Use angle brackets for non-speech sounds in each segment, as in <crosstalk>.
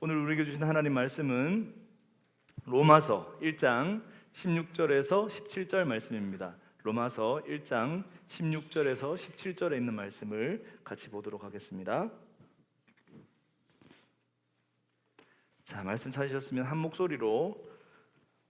오늘 우리에게 주신 하나님 말씀은 로마서 1장 16절에서 17절 말씀입니다. 로마서 1장 16절에서 17절에 있는 말씀을 같이 보도록 하겠습니다. 자, 말씀 찾으셨으면 한 목소리로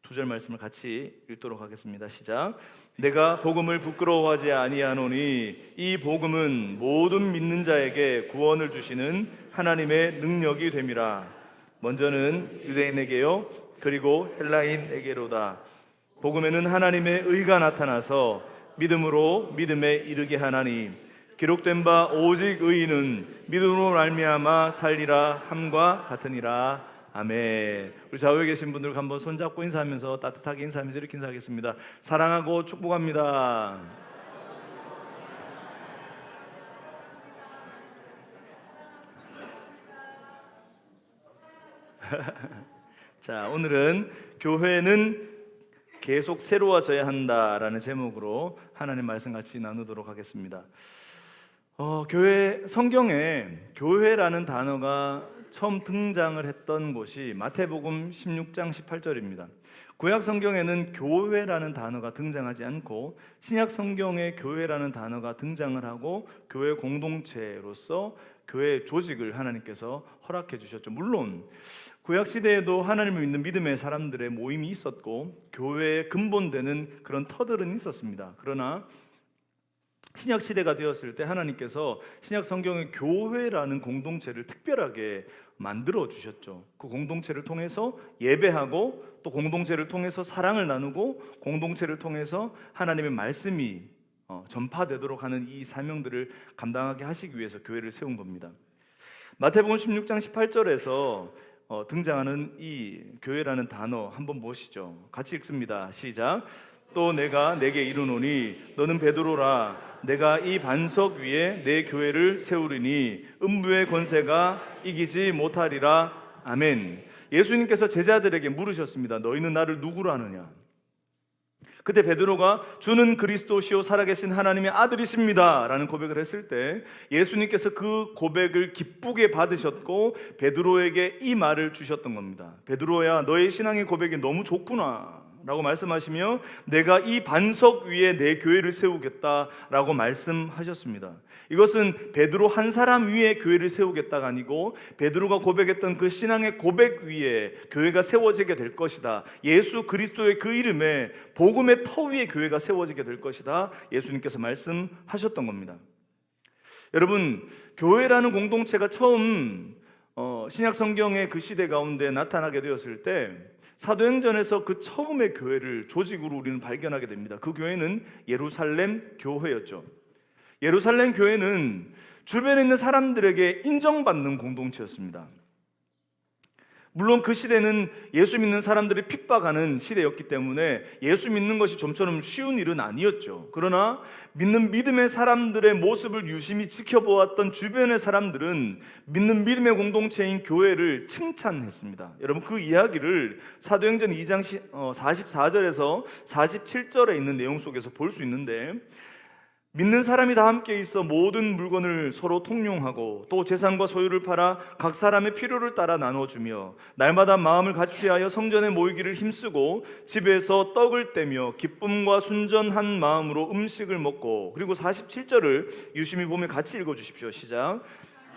두 절 말씀을 같이 읽도록 하겠습니다. 시작. 내가 복음을 부끄러워하지 아니하노니 이 복음은 모든 믿는 자에게 구원을 주시는 하나님의 능력이 됨이라. 먼저는 유대인에게요, 그리고 헬라인에게로다. 복음에는 하나님의 의가 나타나서 믿음으로 믿음에 이르게 하나니 기록된 바 오직 의인은 믿음으로 말미암아 살리라 함과 같으니라. 아멘. 우리 좌우에 계신 분들 한번 손잡고 인사하면서 따뜻하게 인사하면서 이렇게 인사하겠습니다. 사랑하고 축복합니다. <laughs> 자, 오늘은 교회는 계속 새로워져야 한다라는 제목으로 하나님 말씀 같이 나누도록 하겠습니다. 어, 교회 성경에 교회라는 단어가 처음 등장을 했던 곳이 마태복음 16장 18절입니다. 구약 성경에는 교회라는 단어가 등장하지 않고 신약 성경에 교회라는 단어가 등장을 하고 교회 공동체로서 교회 조직을 하나님께서 허락해 주셨죠. 물론 구약 시대에도 하나님을 믿는 믿음의 사람들의 모임이 있었고 교회의 근본되는 그런 터들은 있었습니다. 그러나 신약 시대가 되었을 때 하나님께서 신약 성경의 교회라는 공동체를 특별하게 만들어 주셨죠. 그 공동체를 통해서 예배하고 또 공동체를 통해서 사랑을 나누고 공동체를 통해서 하나님의 말씀이 어, 전파되도록 하는 이 사명들을 감당하게 하시기 위해서 교회를 세운 겁니다. 마태복음 16장 18절에서 어, 등장하는 이 교회라는 단어 한번 보시죠. 같이 읽습니다. 시작. 또 내가 내게 이르노니 너는 베드로라 내가 이 반석 위에 내 교회를 세우리니 음부의 권세가 이기지 못하리라 아멘. 예수님께서 제자들에게 물으셨습니다. 너희는 나를 누구로 아느냐? 그때 베드로가 주는 그리스도시요 살아계신 하나님의 아들이십니다라는 고백을 했을 때 예수님께서 그 고백을 기쁘게 받으셨고 베드로에게 이 말을 주셨던 겁니다. 베드로야 너의 신앙의 고백이 너무 좋구나. 라고 말씀하시며 내가 이 반석 위에 내 교회를 세우겠다라고 말씀하셨습니다. 이것은 베드로 한 사람 위에 교회를 세우겠다가 아니고 베드로가 고백했던 그 신앙의 고백 위에 교회가 세워지게 될 것이다. 예수 그리스도의 그 이름에 복음의 터 위에 교회가 세워지게 될 것이다. 예수님께서 말씀하셨던 겁니다. 여러분, 교회라는 공동체가 처음 어, 신약 성경의 그 시대 가운데 나타나게 되었을 때 사도행전에서 그 처음의 교회를 조직으로 우리는 발견하게 됩니다. 그 교회는 예루살렘 교회였죠. 예루살렘 교회는 주변에 있는 사람들에게 인정받는 공동체였습니다. 물론 그 시대는 예수 믿는 사람들이 핍박하는 시대였기 때문에 예수 믿는 것이 좀처럼 쉬운 일은 아니었죠. 그러나 믿는 믿음의 사람들의 모습을 유심히 지켜보았던 주변의 사람들은 믿는 믿음의 공동체인 교회를 칭찬했습니다. 여러분 그 이야기를 사도행전 2장 44절에서 47절에 있는 내용 속에서 볼 수 있는데 믿는 사람이 다 함께 있어 모든 물건을 서로 통용하고 또 재산과 소유를 팔아 각 사람의 필요를 따라 나눠주며 날마다 마음을 같이하여 성전에 모이기를 힘쓰고 집에서 떡을 떼며 기쁨과 순전한 마음으로 음식을 먹고 그리고 47절을 유심히 보면 같이 읽어주십시오. 시작.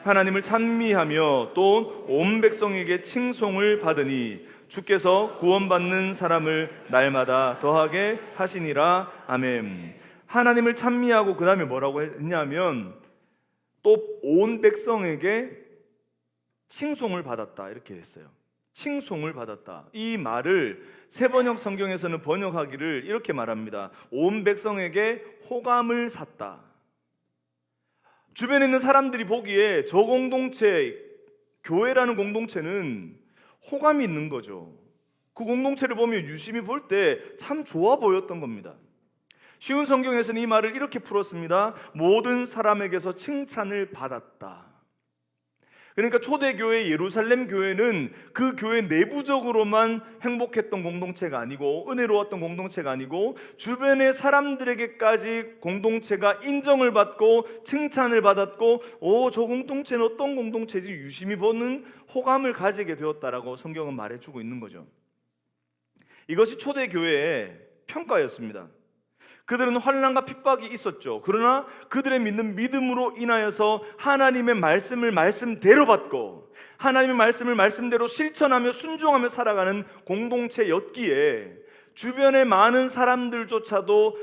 하나님을 찬미하며 또 온 백성에게 칭송을 받으니 주께서 구원받는 사람을 날마다 더하게 하시니라. 아멘 하나님을 찬미하고 그 다음에 뭐라고 했냐면 또 온 백성에게 칭송을 받았다 이렇게 했어요. 칭송을 받았다. 이 말을 세번역 성경에서는 번역하기를 이렇게 말합니다. 온 백성에게 호감을 샀다. 주변에 있는 사람들이 보기에 저 공동체 교회라는 공동체는 호감이 있는 거죠. 그 공동체를 보면 유심히 볼 때 참 좋아 보였던 겁니다. 쉬운 성경에서는 이 말을 이렇게 풀었습니다. 모든 사람에게서 칭찬을 받았다. 그러니까 초대교회 예루살렘 교회는 그 교회 내부적으로만 행복했던 공동체가 아니고 은혜로웠던 공동체가 아니고 주변의 사람들에게까지 공동체가 인정을 받고 칭찬을 받았고 오 저 공동체는 어떤 공동체지 유심히 보는 호감을 가지게 되었다라고 성경은 말해주고 있는 거죠. 이것이 초대교회의 평가였습니다. 그들은 환란과 핍박이 있었죠. 그러나 그들의 믿는 믿음으로 인하여서 하나님의 말씀을 말씀대로 받고 하나님의 말씀을 말씀대로 실천하며 순종하며 살아가는 공동체였기에 주변의 많은 사람들조차도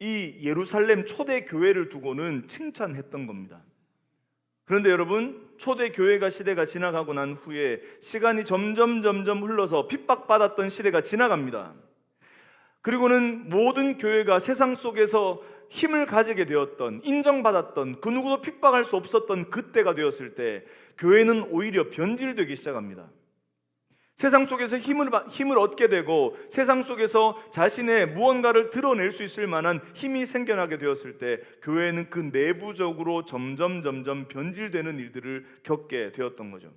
이 예루살렘 초대 교회를 두고는 칭찬했던 겁니다. 그런데 여러분 초대 교회가 시대가 지나가고 난 후에 시간이 점점 점점 흘러서 핍박받았던 시대가 지나갑니다. 그리고는 모든 교회가 세상 속에서 힘을 가지게 되었던 인정받았던 그 누구도 핍박할 수 없었던 그때가 되었을 때 교회는 오히려 변질되기 시작합니다. 세상 속에서 힘을 받- 힘을 얻게 되고 세상 속에서 자신의 무언가를 드러낼 수 있을 만한 힘이 생겨나게 되었을 때 교회는 그 내부적으로 점점 점점 변질되는 일들을 겪게 되었던 거죠.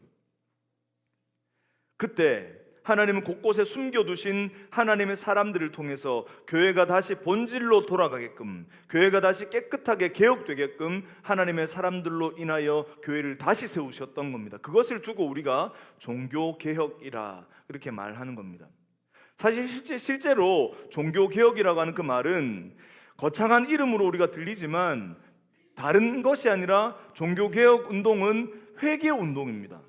그때 하나님은 곳곳에 숨겨두신 하나님의 사람들을 통해서 교회가 다시 본질로 돌아가게끔, 교회가 다시 깨끗하게 개혁되게끔 하나님의 사람들로 인하여 교회를 다시 세우셨던 겁니다. 그것을 두고 우리가 종교 개혁이라 이렇게 말하는 겁니다. 사실 실제 실제로 종교 개혁이라고 하는 그 말은 거창한 이름으로 우리가 들리지만 다른 것이 아니라 종교 개혁 운동은 회개 운동입니다.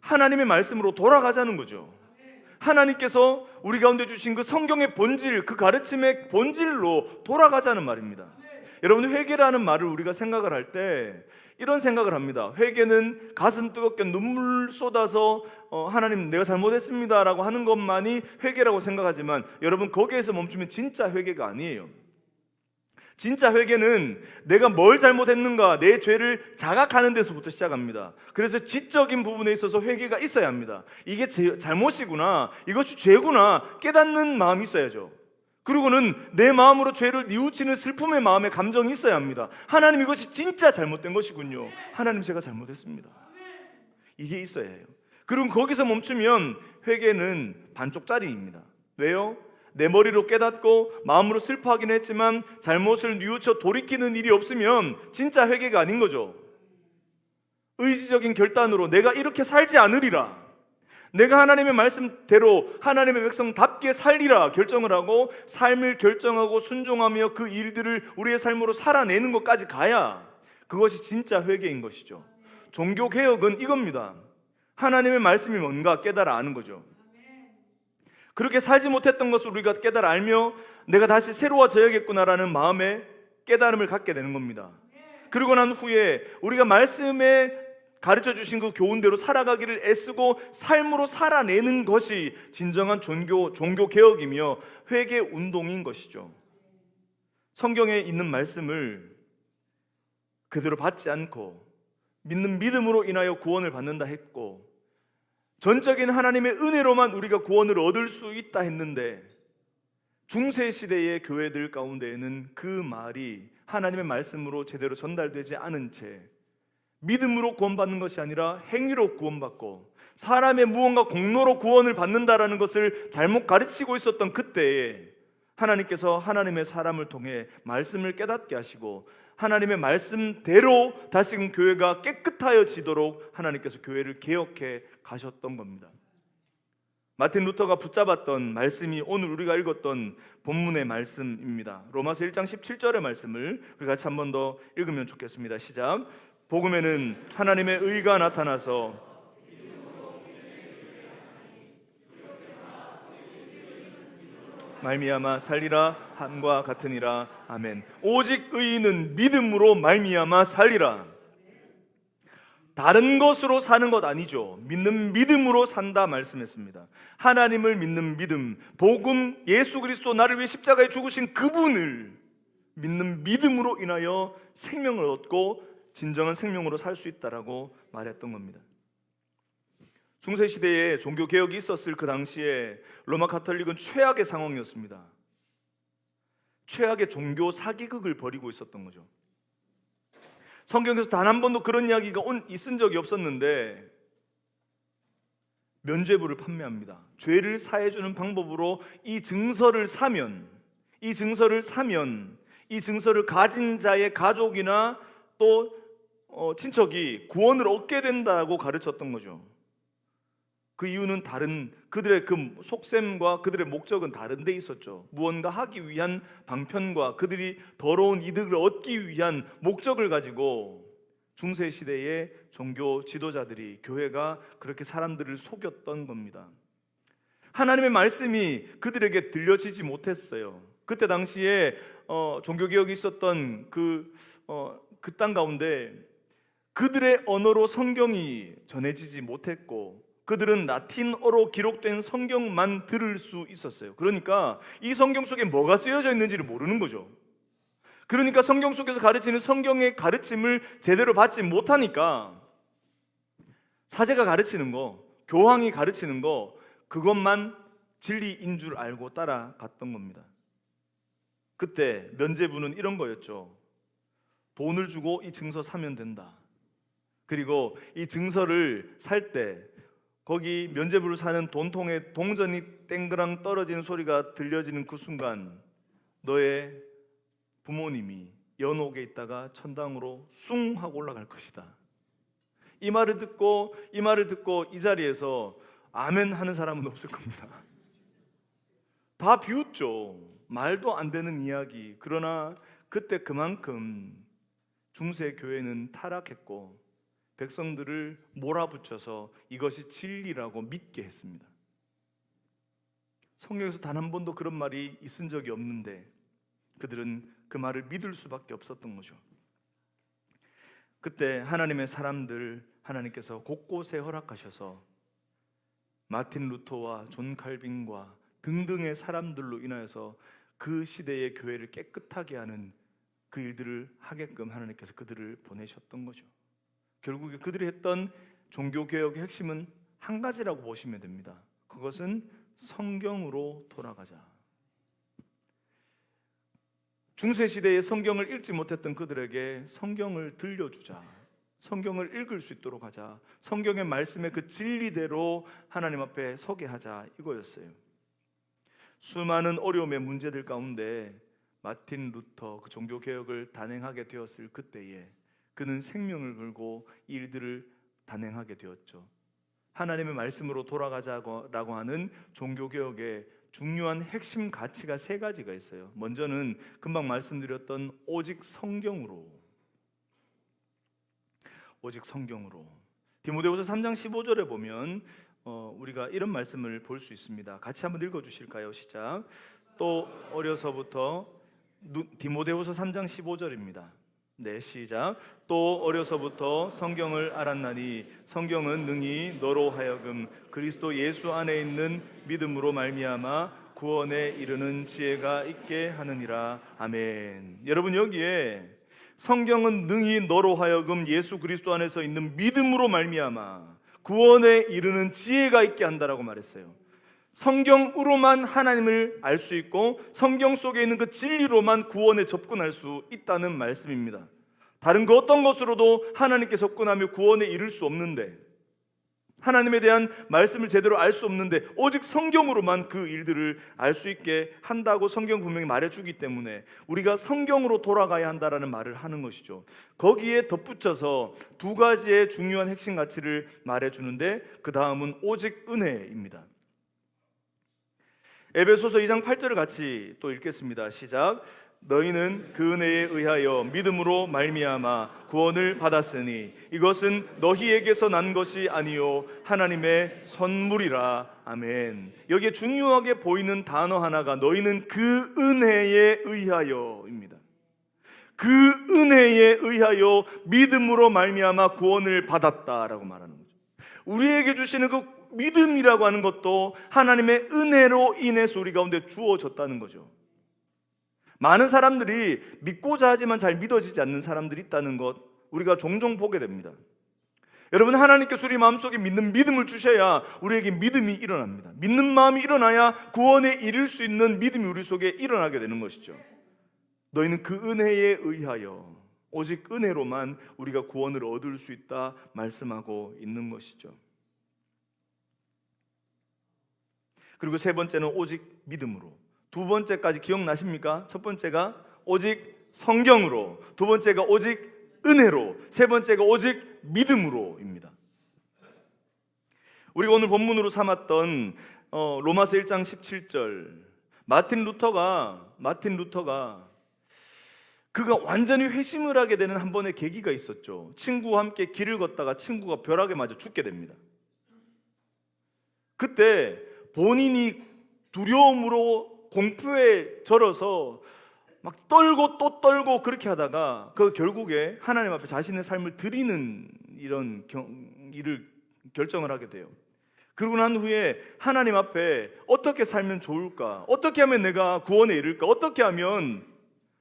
하나님의 말씀으로 돌아가자는 거죠. 하나님께서 우리 가운데 주신 그 성경의 본질, 그 가르침의 본질로 돌아가자는 말입니다. 여러분 회개라는 말을 우리가 생각을 할 때 이런 생각을 합니다. 회개는 가슴 뜨겁게 눈물 쏟아서 어, 하나님 내가 잘못했습니다라고 하는 것만이 회개라고 생각하지만 여러분 거기에서 멈추면 진짜 회개가 아니에요. 진짜 회개는 내가 뭘 잘못했는가 내 죄를 자각하는 데서부터 시작합니다. 그래서 지적인 부분에 있어서 회개가 있어야 합니다. 이게 제 잘못이구나, 이것이 죄구나 깨닫는 마음이 있어야죠. 그리고는 내 마음으로 죄를 뉘우치는 슬픔의 마음의 감정이 있어야 합니다. 하나님 이것이 진짜 잘못된 것이군요. 하나님 제가 잘못했습니다. 이게 있어야 해요. 그리고 거기서 멈추면 회개는 반쪽짜리입니다. 왜요? 내 머리로 깨닫고 마음으로 슬퍼하긴 했지만 잘못을 뉘우쳐 돌이키는 일이 없으면 진짜 회개가 아닌 거죠. 의지적인 결단으로 내가 이렇게 살지 않으리라. 내가 하나님의 말씀대로 하나님의 백성답게 살리라 결정을 하고 삶을 결정하고 순종하며 그 일들을 우리의 삶으로 살아내는 것까지 가야 그것이 진짜 회개인 것이죠. 종교 개혁은 이겁니다. 하나님의 말씀이 뭔가 깨달아 아는 거죠. 그렇게 살지 못했던 것을 우리가 깨달아 알며 내가 다시 새로워져야겠구나라는 마음에 깨달음을 갖게 되는 겁니다. 그리고 난 후에 우리가 말씀에 가르쳐 주신 그 교훈대로 살아가기를 애쓰고 삶으로 살아내는 것이 진정한 종교 종교 개혁이며 회개 운동인 것이죠. 성경에 있는 말씀을 그대로 받지 않고 믿는 믿음으로 인하여 구원을 받는다 했고 전적인 하나님의 은혜로만 우리가 구원을 얻을 수 있다 했는데 중세 시대의 교회들 가운데에는 그 말이 하나님의 말씀으로 제대로 전달되지 않은 채 믿음으로 구원받는 것이 아니라 행위로 구원받고 사람의 무언가 공로로 구원을 받는다라는 것을 잘못 가르치고 있었던 그때에 하나님께서 하나님의 사람을 통해 말씀을 깨닫게 하시고 하나님의 말씀대로 다시금 교회가 깨끗하여지도록 하나님께서 교회를 개혁해 가셨던 겁니다. 마틴 루터가 붙잡았던 말씀이 오늘 우리가 읽었던 본문의 말씀입니다. 로마서 1장 17절의 말씀을 우리 같이 한 번 더 읽으면 좋겠습니다. 시작. 복음에는 하나님의 의가 나타나서 말미암아 살리라 함과 같으니라 아멘. 오직 의인은 믿음으로 말미암아 살리라. 다른 것으로 사는 것 아니죠. 믿는 믿음으로 산다 말씀했습니다. 하나님을 믿는 믿음, 복음, 예수 그리스도 나를 위해 십자가에 죽으신 그분을 믿는 믿음으로 인하여 생명을 얻고 진정한 생명으로 살 수 있다라고 말했던 겁니다. 중세 시대에 종교 개혁이 있었을 그 당시에 로마 카톨릭은 최악의 상황이었습니다. 최악의 종교 사기극을 벌이고 있었던 거죠. 성경에서 단 한 번도 그런 이야기가 온, 있은 적이 없었는데 면죄부를 판매합니다. 죄를 사해주는 방법으로 이 증서를 사면 이 증서를 사면 이 증서를 가진 자의 가족이나 또 어, 친척이 구원을 얻게 된다고 가르쳤던 거죠. 그 이유는 다른 그들의 그 속셈과 그들의 목적은 다른 데 있었죠. 무언가 하기 위한 방편과 그들이 더러운 이득을 얻기 위한 목적을 가지고 중세 시대의 종교 지도자들이 교회가 그렇게 사람들을 속였던 겁니다. 하나님의 말씀이 그들에게 들려지지 못했어요. 그때 당시에 어, 종교 개혁이 있었던 그 어, 그 땅 가운데 그들의 언어로 성경이 전해지지 못했고 그들은 라틴어로 기록된 성경만 들을 수 있었어요. 그러니까 이 성경 속에 뭐가 쓰여져 있는지를 모르는 거죠. 그러니까 성경 속에서 가르치는 성경의 가르침을 제대로 받지 못하니까 사제가 가르치는 거, 교황이 가르치는 거 그것만 진리인 줄 알고 따라갔던 겁니다. 그때 면제부는 이런 거였죠. 돈을 주고 이 증서 사면 된다. 그리고 이 증서를 살 때 거기 면제부를 사는 돈통에 동전이 땡그랑 떨어지는 소리가 들려지는 그 순간 너의 부모님이 연옥에 있다가 천당으로 숭 하고 올라갈 것이다. 이 말을 듣고 이 말을 듣고 이 자리에서 아멘 하는 사람은 없을 겁니다. 다 비웃죠. 말도 안 되는 이야기. 그러나 그때 그만큼 중세 교회는 타락했고 백성들을 몰아붙여서 이것이 진리라고 믿게 했습니다. 성경에서 단 한 번도 그런 말이 있은 적이 없는데 그들은 그 말을 믿을 수밖에 없었던 거죠. 그때 하나님의 사람들 하나님께서 곳곳에 허락하셔서 마틴 루터와 존 칼빈과 등등의 사람들로 인하여서 그 시대의 교회를 깨끗하게 하는 그 일들을 하게끔 하나님께서 그들을 보내셨던 거죠. 결국에 그들이 했던 종교 개혁의 핵심은 한 가지라고 보시면 됩니다. 그것은 성경으로 돌아가자. 중세 시대에 성경을 읽지 못했던 그들에게 성경을 들려주자. 성경을 읽을 수 있도록 하자. 성경의 말씀의 그 진리대로 하나님 앞에 서게 하자. 이거였어요. 수많은 어려움의 문제들 가운데 마틴 루터 그 종교 개혁을 단행하게 되었을 그때에 그는 생명을 걸고 이 일들을 단행하게 되었죠. 하나님의 말씀으로 돌아가자라고 하는 종교 개혁의 중요한 핵심 가치가 세 가지가 있어요. 먼저는 금방 말씀드렸던 오직 성경으로 오직 성경으로 디모데후서 3장 15절에 보면 어, 우리가 이런 말씀을 볼 수 있습니다. 같이 한번 읽어 주실까요? 시작. 또 어려서부터 누- 디모데후서 3장 15절입니다. 네, 시작. 또 어려서부터 성경을 알았나니 성경은 능히 너로 하여금 그리스도 예수 안에 있는 믿음으로 말미암아 구원에 이르는 지혜가 있게 하느니라. 아멘. 여러분 여기에 성경은 능히 너로 하여금 예수 그리스도 안에서 있는 믿음으로 말미암아 구원에 이르는 지혜가 있게 한다라고 말했어요. 성경으로만 하나님을 알 수 있고 성경 속에 있는 그 진리로만 구원에 접근할 수 있다는 말씀입니다. 다른 그 어떤 것으로도 하나님께 접근하며 구원에 이를 수 없는데 하나님에 대한 말씀을 제대로 알 수 없는데 오직 성경으로만 그 일들을 알 수 있게 한다고 성경 분명히 말해주기 때문에 우리가 성경으로 돌아가야 한다라는 말을 하는 것이죠. 거기에 덧붙여서 두 가지의 중요한 핵심 가치를 말해주는데 그 다음은 오직 은혜입니다. 에베소서 2장 8절을 같이 또 읽겠습니다. 시작. 너희는 그 은혜에 의하여 믿음으로 말미암아 구원을 받았으니 이것은 너희에게서 난 것이 아니요 하나님의 선물이라 아멘. 여기에 중요하게 보이는 단어 하나가 너희는 그 은혜에 의하여입니다. 그 은혜에 의하여 믿음으로 말미암아 구원을 받았다라고 말하는 거죠. 우리에게 주시는 그 믿음이라고 하는 것도 하나님의 은혜로 인해서 우리 가운데 주어졌다는 거죠. 많은 사람들이 믿고자 하지만 잘 믿어지지 않는 사람들이 있다는 것 우리가 종종 보게 됩니다. 여러분 하나님께서 우리 마음속에 믿는 믿음을 주셔야 우리에게 믿음이 일어납니다. 믿는 마음이 일어나야 구원에 이를 수 있는 믿음이 우리 속에 일어나게 되는 것이죠. 너희는 그 은혜에 의하여 오직 은혜로만 우리가 구원을 얻을 수 있다 말씀하고 있는 것이죠. 그리고 세 번째는 오직 믿음으로. 두 번째까지 기억나십니까? 첫 번째가 오직 성경으로, 두 번째가 오직 은혜로, 세 번째가 오직 믿음으로입니다. 우리가 오늘 본문으로 삼았던 어, 로마서 1장 17절 마틴 루터가 마틴 루터가 그가 완전히 회심을 하게 되는 한 번의 계기가 있었죠. 친구와 함께 길을 걷다가 친구가 벼락에 맞아 죽게 됩니다. 그때 본인이 두려움으로 공포에 절어서 막 떨고 또 떨고 그렇게 하다가 그 결국에 하나님 앞에 자신의 삶을 드리는 이런 경, 일을 결정을 하게 돼요. 그러고 난 후에 하나님 앞에 어떻게 살면 좋을까? 어떻게 하면 내가 구원에 이를까? 어떻게 하면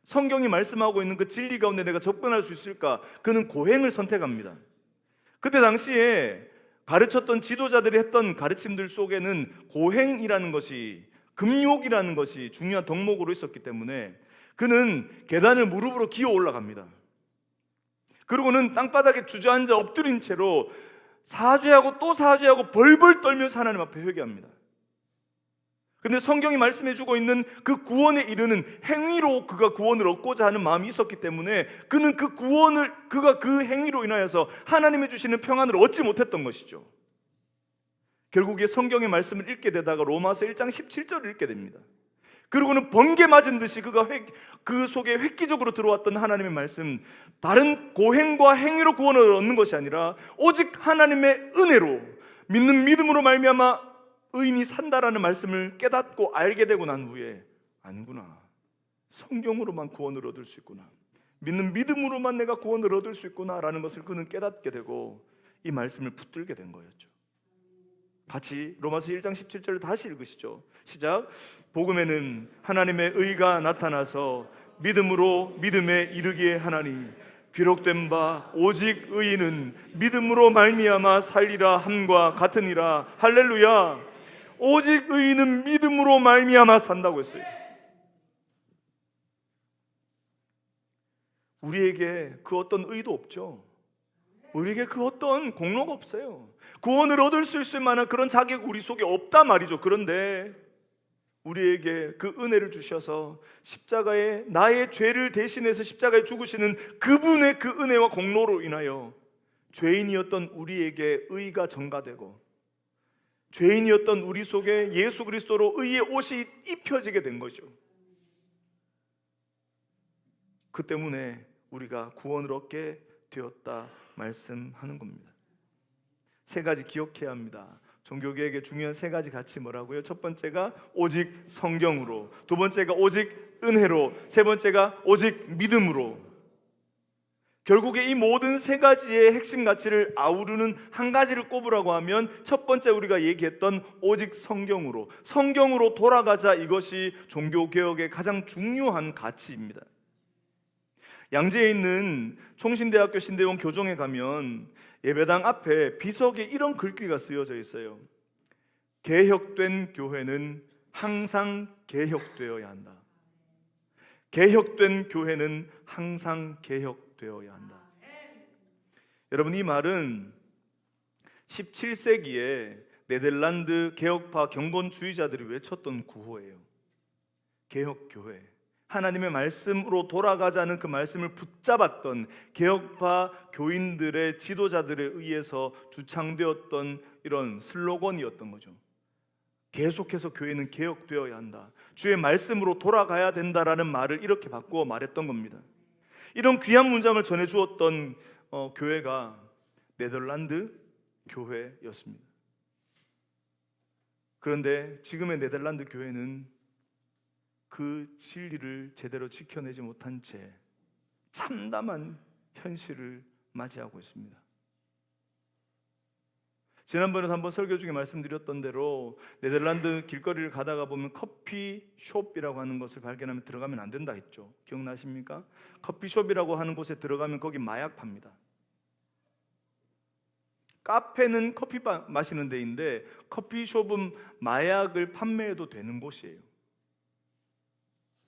성경이 말씀하고 있는 그 진리 가운데 내가 접근할 수 있을까? 그는 고행을 선택합니다. 그때 당시에 가르쳤던 지도자들이 했던 가르침들 속에는 고행이라는 것이 금욕이라는 것이 중요한 덕목으로 있었기 때문에 그는 계단을 무릎으로 기어 올라갑니다. 그리고는 땅바닥에 주저앉아 엎드린 채로 사죄하고 또 사죄하고 벌벌 떨면서 하나님 앞에 회개합니다. 근데 성경이 말씀해 주고 있는 그 구원에 이르는 행위로 그가 구원을 얻고자 하는 마음이 있었기 때문에 그는 그 구원을 그가 그 행위로 인하여서 하나님이 주시는 평안을 얻지 못했던 것이죠. 결국에 성경의 말씀을 읽게 되다가 로마서 1장 17절을 읽게 됩니다. 그리고는 번개 맞은 듯이 그가 획, 그 속에 획기적으로 들어왔던 하나님의 말씀, 다른 고행과 행위로 구원을 얻는 것이 아니라 오직 하나님의 은혜로 믿는 믿음으로 말미암아 의인이 산다라는 말씀을 깨닫고 알게 되고 난 후에 아니구나. 성경으로만 구원을 얻을 수 있구나. 믿는 믿음으로만 내가 구원을 얻을 수 있구나라는 것을 그는 깨닫게 되고 이 말씀을 붙들게 된 거였죠. 같이 로마서 1장 17절을 다시 읽으시죠. 시작. 복음에는 하나님의 의가 나타나서 믿음으로 믿음에 이르게 하나니 기록된 바 오직 의인은 믿음으로 말미암아 살리라 함과 같으니라. 할렐루야. 오직 의인은 믿음으로 말미암아 산다고 했어요. 우리에게 그 어떤 의도 없죠. 우리에게 그 어떤 공로가 없어요. 구원을 얻을 수 있을 만한 그런 자격 우리 속에 없다 말이죠. 그런데 우리에게 그 은혜를 주셔서 십자가에 나의 죄를 대신해서 십자가에 죽으시는 그분의 그 은혜와 공로로 인하여 죄인이었던 우리에게 의가 전가되고 죄인이었던 우리 속에 예수 그리스도로 의의 옷이 입혀지게 된 거죠. 그 때문에 우리가 구원을 얻게 되었다 말씀하는 겁니다. 세 가지 기억해야 합니다. 종교개혁의 중요한 세 가지 가치 뭐라고요? 첫 번째가 오직 성경으로, 두 번째가 오직 은혜로, 세 번째가 오직 믿음으로. 결국에 이 모든 세 가지의 핵심 가치를 아우르는 한 가지를 꼽으라고 하면 첫 번째 우리가 얘기했던 오직 성경으로, 성경으로 돌아가자 이것이 종교 개혁의 가장 중요한 가치입니다. 양재에 있는 총신대학교 신대원 교정에 가면 예배당 앞에 비석에 이런 글귀가 쓰여져 있어요. 개혁된 교회는 항상 개혁되어야 한다. 개혁된 교회는 항상 개혁 되어야 한다. 여러분 이 말은 17세기에 네덜란드 개혁파 경건주의자들이 외쳤던 구호예요. 개혁 교회. 하나님의 말씀으로 돌아가자는 그 말씀을 붙잡았던 개혁파 교인들의 지도자들에 의해서 주창되었던 이런 슬로건이었던 거죠. 계속해서 교회는 개혁되어야 한다. 주의 말씀으로 돌아가야 된다라는 말을 이렇게 바꾸어 말했던 겁니다. 이런 귀한 문장을 전해 주었던 어, 교회가 네덜란드 교회였습니다. 그런데 지금의 네덜란드 교회는 그 진리를 제대로 지켜내지 못한 채 참담한 현실을 맞이하고 있습니다. 지난번에 한번 설교 중에 말씀드렸던 대로 네덜란드 길거리를 가다가 보면 커피숍이라고 하는 것을 발견하면 들어가면 안 된다 했죠. 기억나십니까? 커피숍이라고 하는 곳에 들어가면 거기 마약 팝니다. 카페는 커피 마시는 데인데 커피숍은 마약을 판매해도 되는 곳이에요.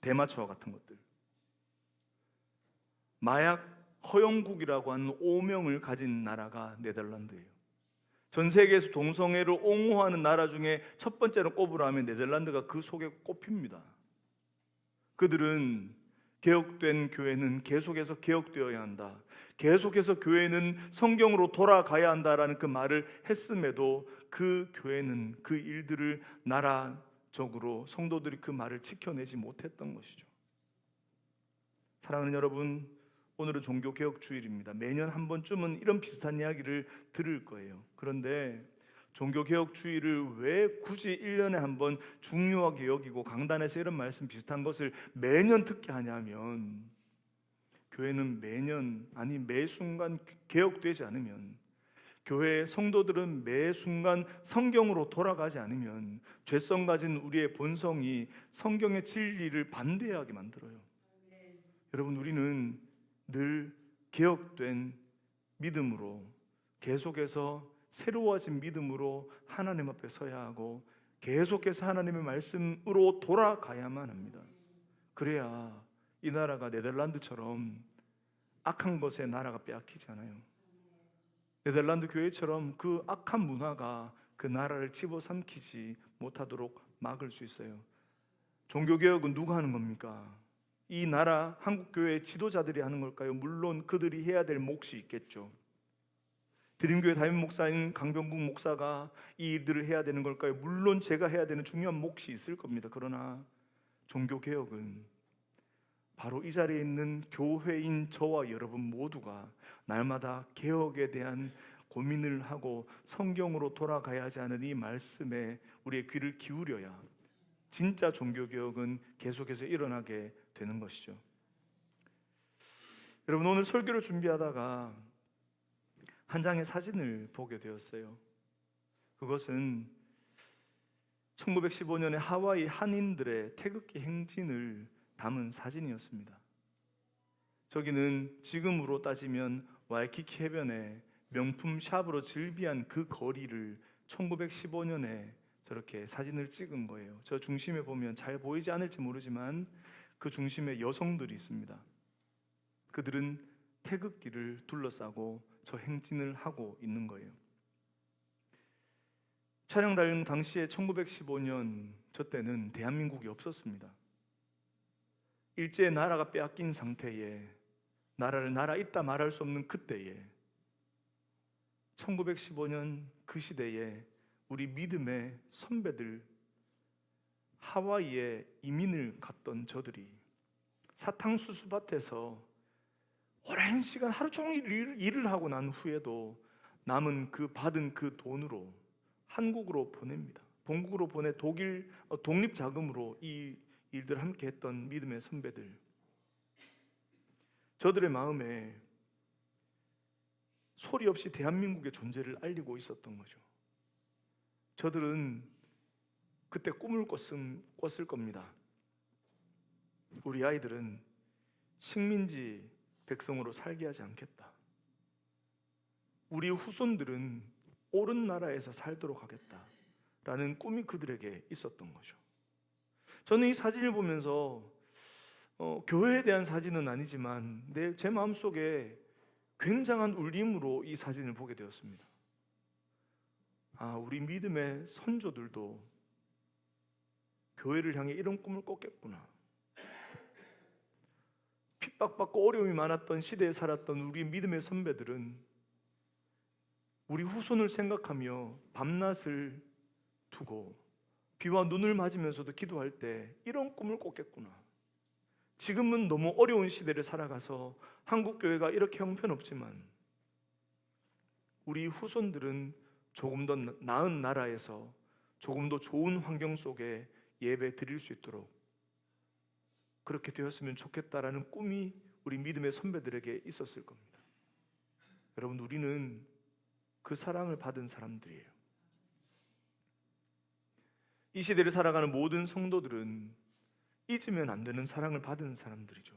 대마초와 같은 것들. 마약 허영국이라고 하는 오명을 가진 나라가 네덜란드예요. 전 세계에서 동성애를 옹호하는 나라 중에 첫 번째로 꼽으라면 네덜란드가 그 속에 꼽힙니다. 그들은 개혁된 교회는 계속해서 개혁되어야 한다. 계속해서 교회는 성경으로 돌아가야 한다라는 그 말을 했음에도 그 교회는 그 일들을 나라적으로 성도들이 그 말을 지켜내지 못했던 것이죠. 사랑하는 여러분, 오늘은 종교 개혁 주일입니다. 매년 한 번쯤은 이런 비슷한 이야기를 들을 거예요. 그런데 종교 개혁 주일을 왜 굳이 1년에 한 번 중요하게 여기고 강단에서 이런 말씀 비슷한 것을 매년 듣게 하냐면 교회는 매년 아니 매 순간 개혁되지 않으면 교회 성도들은 매 순간 성경으로 돌아가지 않으면 죄성 가진 우리의 본성이 성경의 진리를 반대하게 만들어요. 여러분 우리는 늘 개혁된 믿음으로 계속해서 새로워진 믿음으로 하나님 앞에 서야 하고 계속해서 하나님의 말씀으로 돌아가야만 합니다. 그래야 이 나라가 네덜란드처럼 악한 것에 나라가 빼앗기잖아요. 네덜란드 교회처럼 그 악한 문화가 그 나라를 집어삼키지 못하도록 막을 수 있어요. 종교 개혁은 누가 하는 겁니까? 이 나라 한국 교회 지도자들이 하는 걸까요? 물론 그들이 해야 될 몫이 있겠죠. 드림교회 담임 목사인 강병국 목사가 이 일들을 해야 되는 걸까요? 물론 제가 해야 되는 중요한 몫이 있을 겁니다. 그러나 종교 개혁은 바로 이 자리에 있는 교회인 저와 여러분 모두가 날마다 개혁에 대한 고민을 하고 성경으로 돌아가야 하지 않은 이 말씀에 우리의 귀를 기울여야 진짜 종교 개혁은 계속해서 일어나게 되는 것이죠. 여러분 오늘 설교를 준비하다가 한 장의 사진을 보게 되었어요. 그것은 1915년에 하와이 한인들의 태극기 행진을 담은 사진이었습니다. 저기는 지금으로 따지면 와이키키 해변에 명품 샵으로 즐비한 그 거리를 1915년에 저렇게 사진을 찍은 거예요. 저 중심에 보면 잘 보이지 않을지 모르지만 그 중심에 여성들이 있습니다. 그들은 태극기를 둘러싸고 저 행진을 하고 있는 거예요. 촬영 달 당시에 1915년 저 때는 대한민국이 없었습니다. 일제 나라가 빼앗긴 상태에 나라를 나라 있다 말할 수 없는 그때에 1915년 그 시대에 우리 믿음의 선배들 하와이에 이민을 갔던 저들이 사탕수수 밭에서 오랜 시간 하루 종일 일- 일을 하고 난 후에도 남은 그 받은 그 돈으로 한국으로 보냅니다. 본국으로 보내 독일 어, 독립 자금으로 이 일들 함께 했던 믿음의 선배들. 저들의 마음에 소리 없이 대한민국의 존재를 알리고 있었던 거죠. 저들은 그때 꿈을 꿨음, 꿨을 겁니다. 우리 아이들은 식민지 백성으로 살게 하지 않겠다. 우리 후손들은 옳은 나라에서 살도록 하겠다. 라는 꿈이 그들에게 있었던 거죠. 저는 이 사진을 보면서 어, 교회에 대한 사진은 아니지만 내, 제 마음속에 굉장한 울림으로 이 사진을 보게 되었습니다. 아, 우리 믿음의 선조들도 교회를 향해 이런 꿈을 꿨겠구나. 핍박받고 어려움이 많았던 시대에 살았던 우리 믿음의 선배들은 우리 후손을 생각하며 밤낮을 두고 비와 눈을 맞으면서도 기도할 때 이런 꿈을 꿨겠구나. 지금은 너무 어려운 시대를 살아가서 한국 교회가 이렇게 형편없지만 우리 후손들은 조금 더 나은 나라에서 조금 더 좋은 환경 속에 예배 드릴 수 있도록 그렇게 되었으면 좋겠다라는 꿈이 우리 믿음의 선배들에게 있었을 겁니다. 여러분 우리는 그 사랑을 받은 사람들이에요. 이 시대를 살아가는 모든 성도들은 잊으면 안 되는 사랑을 받은 사람들이죠.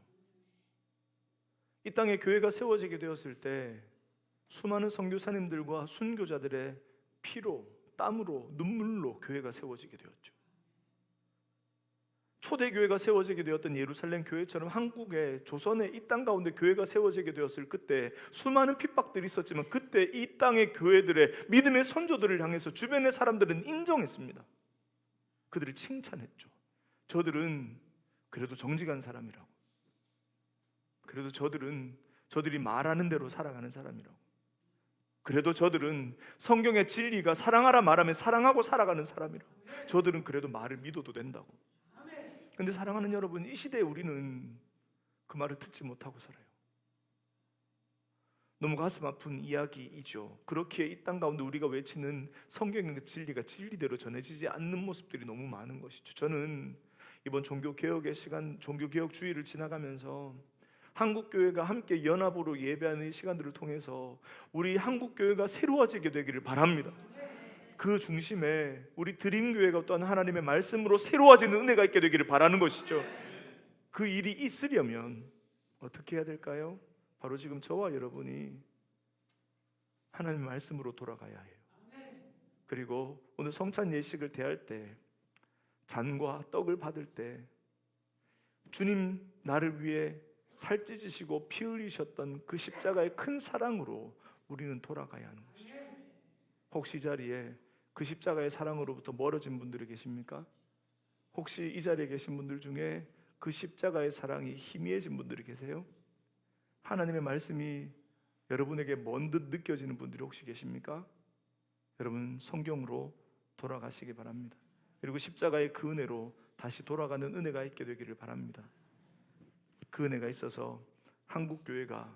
이 땅에 교회가 세워지게 되었을 때 수많은 선교사님들과 순교자들의 피로, 땀으로, 눈물로 교회가 세워지게 되었죠. 초대 교회가 세워지게 되었던 예루살렘 교회처럼 한국에 조선에 이 땅 가운데 교회가 세워지게 되었을 그때 수많은 핍박들이 있었지만 그때 이 땅의 교회들의 믿음의 선조들을 향해서 주변의 사람들은 인정했습니다. 그들을 칭찬했죠. 저들은 그래도 정직한 사람이라고. 그래도 저들은 저들이 말하는 대로 살아가는 사람이라고. 그래도 저들은 성경의 진리가 사랑하라 말하면 사랑하고 살아가는 사람이라고. 저들은 그래도 말을 믿어도 된다고. 근데 사랑하는 여러분, 이 시대에 우리는 그 말을 듣지 못하고 살아요. 너무 가슴 아픈 이야기이죠. 그렇게 이땅 가운데 우리가 외치는 성경의 그 진리가 진리대로 전해지지 않는 모습들이 너무 많은 것이죠. 저는 이번 종교 개혁의 시간, 종교 개혁 주의를 지나가면서 한국 교회가 함께 연합으로 예배하는 이 시간들을 통해서 우리 한국 교회가 새로워지게 되기를 바랍니다. 그 중심에 우리 드림 교회가 또한 하나님의 말씀으로 새로워지는 은혜가 있게 되기를 바라는 것이죠. 그 일이 있으려면 어떻게 해야 될까요? 바로 지금 저와 여러분이 하나님의 말씀으로 돌아가야 해요. 그리고 오늘 성찬 예식을 대할 때 잔과 떡을 받을 때 주님 나를 위해 살찌지시고 피 흘리셨던 그 십자가의 큰 사랑으로 우리는 돌아가야 하는 것이죠. 혹시 이 자리에 그 십자가의 사랑으로부터 멀어진 분들이 계십니까? 혹시 이 자리에 계신 분들 중에 그 십자가의 사랑이 희미해진 분들이 계세요? 하나님의 말씀이 여러분에게 먼 듯 느껴지는 분들이 혹시 계십니까? 여러분 성경으로 돌아가시기 바랍니다. 그리고 십자가의 그 은혜로 다시 돌아가는 은혜가 있게 되기를 바랍니다. 그 은혜가 있어서 한국 교회가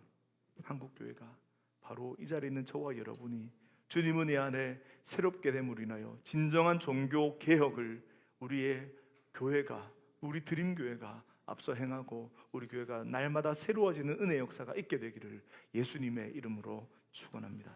한국 교회가 바로 이 자리에 있는 저와 여러분이 주님 은혜 안에 새롭게 됨으로 인하여 진정한 종교 개혁을 우리의 교회가 우리 드림 교회가 앞서 행하고 우리 교회가 날마다 새로워지는 은혜 역사가 있게 되기를 예수님의 이름으로 축원합니다.